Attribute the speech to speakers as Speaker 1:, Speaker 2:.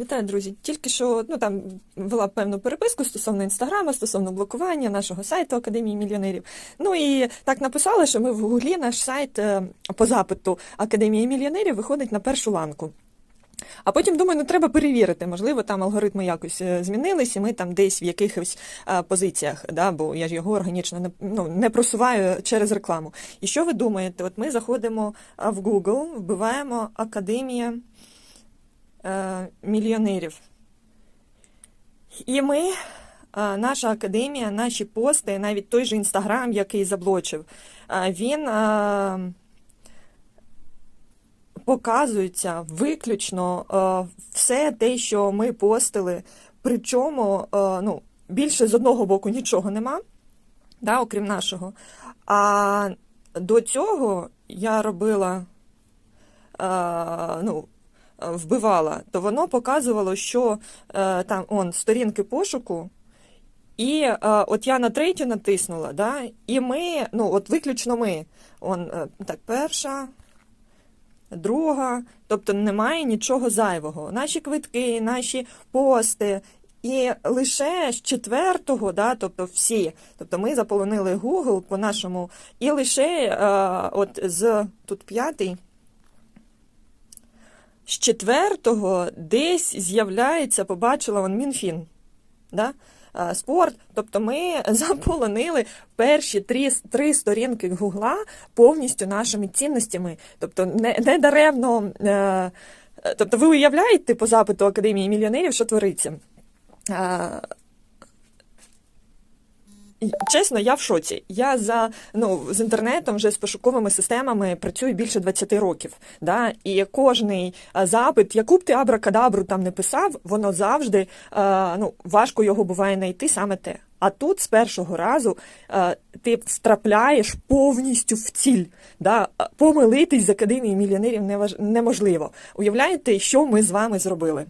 Speaker 1: Вітаю, друзі. Тільки що ну там вела певну переписку стосовно інстаграма, стосовно блокування нашого сайту Академії мільйонерів. Ну і так написали, що ми в гуглі наш сайт е, по запиту Академії мільйонерів виходить на першу ланку. А потім думаю, ну треба перевірити. Можливо, там алгоритми якось е, змінились, і ми там десь в якихось е, позиціях, да, бо я ж його органічно не, ну, не просуваю через рекламу. І що ви думаєте? От ми заходимо в Google, вбиваємо Академія е, мільйонерів. І ми, е, наша академія, наші пости, навіть той же інстаграм, який заблочив, е, він показується виключно все те, що ми постили. Причому ну, більше з одного боку нічого нема, да, окрім нашого. А до цього я робила. ну, вбивала, то воно показувало, що е, там он сторінки пошуку. І е, от я на третю натиснула, да, і ми, ну от виключно ми. Он, е, так, перша, друга, тобто немає нічого зайвого. Наші квитки, наші пости. І лише з четвертого, да, тобто всі, тобто ми заполонили Google по нашому, і лише е, от з тут п'ятий. З четвертого десь з'являється, побачила он Мінфін. Да? Спорт, тобто ми заполонили перші три, три сторінки Гугла повністю нашими цінностями. Тобто не, не даремно. Е, тобто ви уявляєте по запиту Академії мільйонерів, що твориться? Е, Чесно, я в шоці. Я за ну з інтернетом вже з пошуковими системами працюю більше 20 років. Да? І кожний запит, яку б ти абракадабру там не писав, воно завжди а, ну, важко його буває знайти саме те. А тут з першого разу а, ти втрапляєш повністю в ціль. Да? Помилитись з академії мільйонерів неможливо. Уявляєте, що ми з вами зробили?